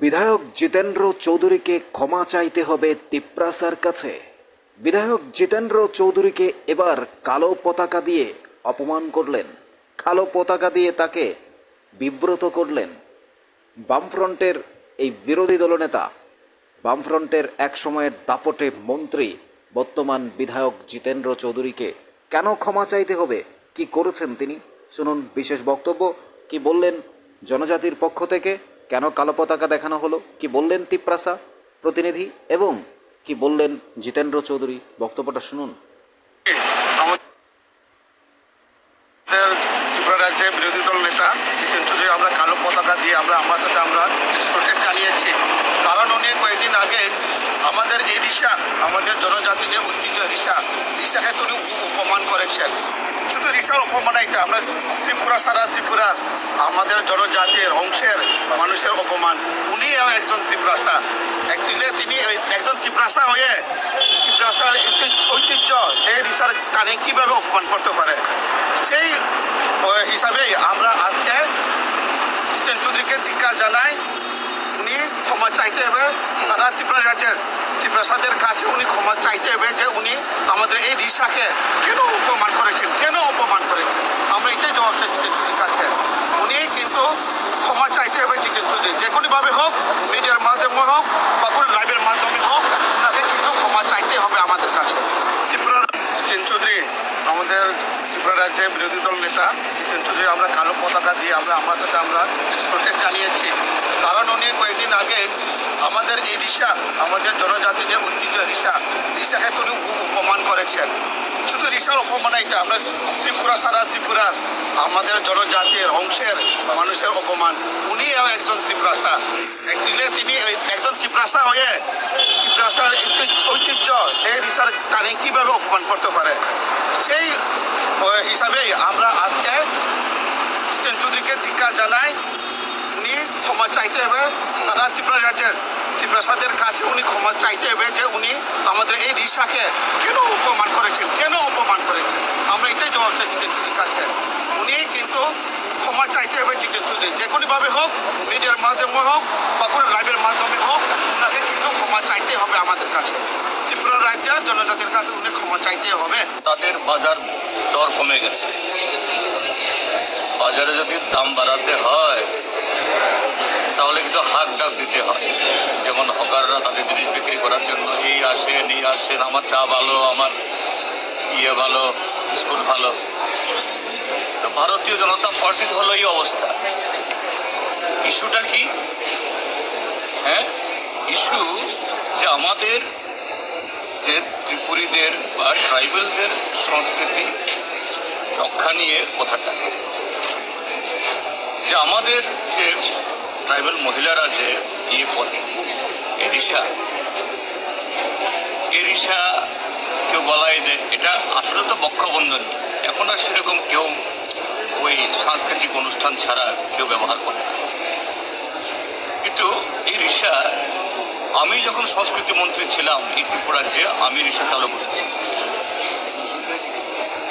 বিধায়ক জিতেন্দ্র চৌধুরীকে ক্ষমা চাইতে হবে তিপ্রাসার কাছে। বিধায়ক জিতেন্দ্র চৌধুরীকে এবার কালো পতাকা দিয়ে অপমান করলেন। কালো পতাকা দিয়ে তাকে বিব্রত করলেন। বামফ্রন্টের এই বিরোধী দলনেতা বামফ্রন্টের এক সময়ের দাপটে মন্ত্রী বর্তমান বিধায়ক জিতেন্দ্র চৌধুরীকে কেন ক্ষমা চাইতে হবে, কি করেছেন তিনি? শুনুন বিশেষ বক্তব্য, কি বললেন জনজাতির পক্ষ থেকে? কেন কালো পতাকা দেখানো হলো? কি বললেন তিপ্রাসা প্রতিনিধি? এবং কি বললেন জিতেন্দ্র চৌধুরী? বক্তব্যটা শুনুন। ত্রিপুরা রাজ্যের বিরোধী দল নেতা জিতেন চৌধুরী, আমরা কালো পতাকা দিয়ে আমরা আমার সাথে আমরা প্রোটেস্ট জানিয়েছি কারণ উনি কয়েকদিন আগে আমাদের এই রিসা আমাদের জনজাতি যে ঐতিহ্য রিসা রিসাকে তিনি অপমান করেছেন। শুধু রিসার অপমান এটা, আমরা ত্রিপুরা সারা ত্রিপুরার আমাদের জনজাতির অংশের মানুষের অপমান। উনি একজন ত্রিপুরাসা অ্যাকচুয়ালি তিনি একজন ত্রিপুরাসা হয়ে ত্রিপুরাসার ঐতিহ্য- এই রিসার টানে কীভাবে অপমান করতে পারে? সেই আহ, হিসাবেই আমরা আজকে জিতেন চৌধুরীকে ধিক্কার জানাই। উনি ক্ষমা চাইতে হবে সারা ত্রিপুরা রাজ্যের ত্রিপ্রাসাদের কাছে। উনি ক্ষমা চাইতে হবে যে উনি আমাদের এই রিসাকে কেন অপমান করেছেন কেন অপমান করেছেন আমরা এটাই জবাব চাই জিতেন চৌধুরীর কাছে উনি কিন্তু ক্ষমা চাইতে হবে জিতেন চৌধুরী যে কোনোভাবে হোক মিডিয়ার মাধ্যমে হোক বা কোনো লাইভের মাধ্যমে হোক ওনাকে কিন্তু ক্ষমা চাইতে হবে আমাদের কাছে ত্রিপুরা জিতেন চৌধুরী আমাদের ত্রিপুরা রাজ্যের বিরোধী দল নেতা জিতেন চৌধুরী আমরা কালো পতাকা দিয়ে আমরা সাথে আমরা প্রোটেস্ট জানিয়েছি কারণ উনি কয়েকদিন আগে আমাদের এই রিসা, আমাদের জনজাতি যে ঐতিহ্য রিসা, রিসাকে তিনি অপমান করেছেন। শুধু রিসার অপমান এটা আমরা ত্রিপুরা সারা ত্রিপুরার আমাদের জনজাতির অংশের মানুষের অপমান। উনি একজন ত্রিপুরাসা। অ্যাকচুয়ালি তিনি একজন ত্রিপুরাসা হয়ে ত্রিপুরাসার ঐতিহ্য- এই রিসার টানে কীভাবে অপমান করতে পারে? সেই হিসাবেই আমরা আজকে ধিক্কার জানাই উনি ক্ষমা চাইতে হবে। সারা ত্রিপুরা রাজ্যের ত্রিপ্রাসাদের কাছে উনি ক্ষমা চাইতে হবে যে উনি আমাদের এই রিসাকে কেন অপমান করেছেন? কেন অপমান করেছেন? আমরা এটাই জবাব চাই জিতেন কাছে। উনি কিন্তু ক্ষমা চাইতে হবে জিতেন যে কোনোভাবে হোক, মিডিয়ার মাধ্যমে হোক, বা কোনো লাইভের মাধ্যমে হোক ওনাকে কিন্তু ক্ষমা চাইতে হবে আমাদের কাছে। ত্রিপুরা রাজ্যের জনজাতির কাছে উনি ক্ষমা চাইতে হবে। তাদের বাজার দর কমে গেছে। বাজারে যদি দাম বাড়াতে হয়, তাহলে কিছু হাক ডাক দিতে হয়। যেমন হকাররা তাদের জিনিস বিক্রি করার জন্য, এই আসেন এই আসেন, আমার চা ভালো, আমার ইয়ে ভালো স্কুল ভালো। তো ভারতীয় জনতা পার্টির হলো এই অবস্থা। ইস্যুটা কি? হ্যাঁ? ইস্যু যে আমাদের যে ত্রিপুরীদের বা ট্রাইবেলদের সংস্কৃতি রক্ষা নিয়ে কথাটা। যে আমাদের যে ট্রাইবেল মহিলারা যে ইয়ে করে এরিসা এরিসা কেউ গলায় দেয় এটা আসলে তো বক্ষবন্ধন এখন আর সেরকম কেউ ওই সাংস্কৃতিক অনুষ্ঠান ছাড়া কেউ ব্যবহার করে। কিন্তু এই রিসা আমি যখন সংস্কৃতি মন্ত্রী ছিলাম, এই ত্রিপুরাজ্যে আমি রিক্সা চালু করেছি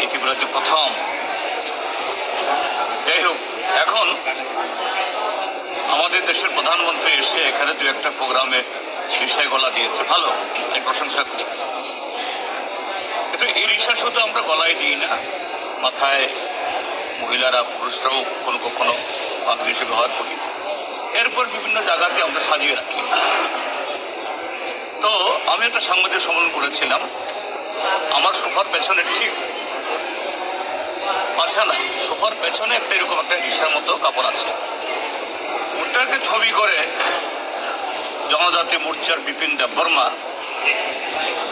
এই ত্রিপুরাজ্যে প্রথম যাই হোক এখন আমাদের দেশের প্রধানমন্ত্রী এসে এখানে দু একটা প্রোগ্রামে রিক্সায় গলা দিয়েছে। ভালো আমি প্রশংসা করি। কিন্তু এই রিক্সা শুধু আমরা গলায় দিই না। মাথায় মহিলারা, পুরুষরাও কখনো কখনো বাংলাদেশে ব্যবহার করি। এরপর বিভিন্ন জায়গাতে আমরা সাজিয়ে রাখি। তো আমি একটা সাংবাদিক সম্মেলন করেছিলাম। আমার সোফার পেছনে ঠিক নাই সোফার পেছনে একটা এরকম একটা রিসার মতো কাপড় আছে। ওটাকে ছবি করে জনজাতি মোর্চার বিপিন দেববর্মা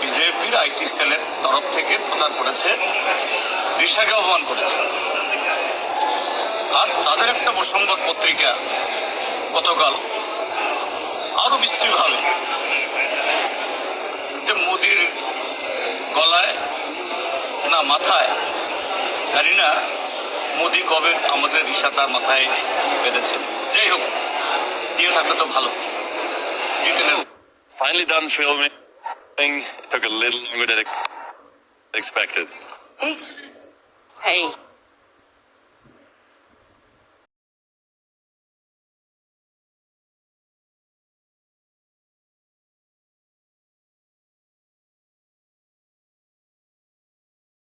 বিজেপির আইটি সেলের তরফ থেকে প্রচার করেছে রিসাকে অপমান করেছে। আর তাদের একটা সংবাদ পত্রিকা গতকাল আরও বিশ্রীভাবে যে মোদির গলায় না মাথায় জানি না মোদি কবে আমাদের রিসা তার মাথায় বেঁধেছেন যাই হোক দিয়ে থাকলে তো ভালো finally done filming. It took a little longer than expected. Hey. Hey.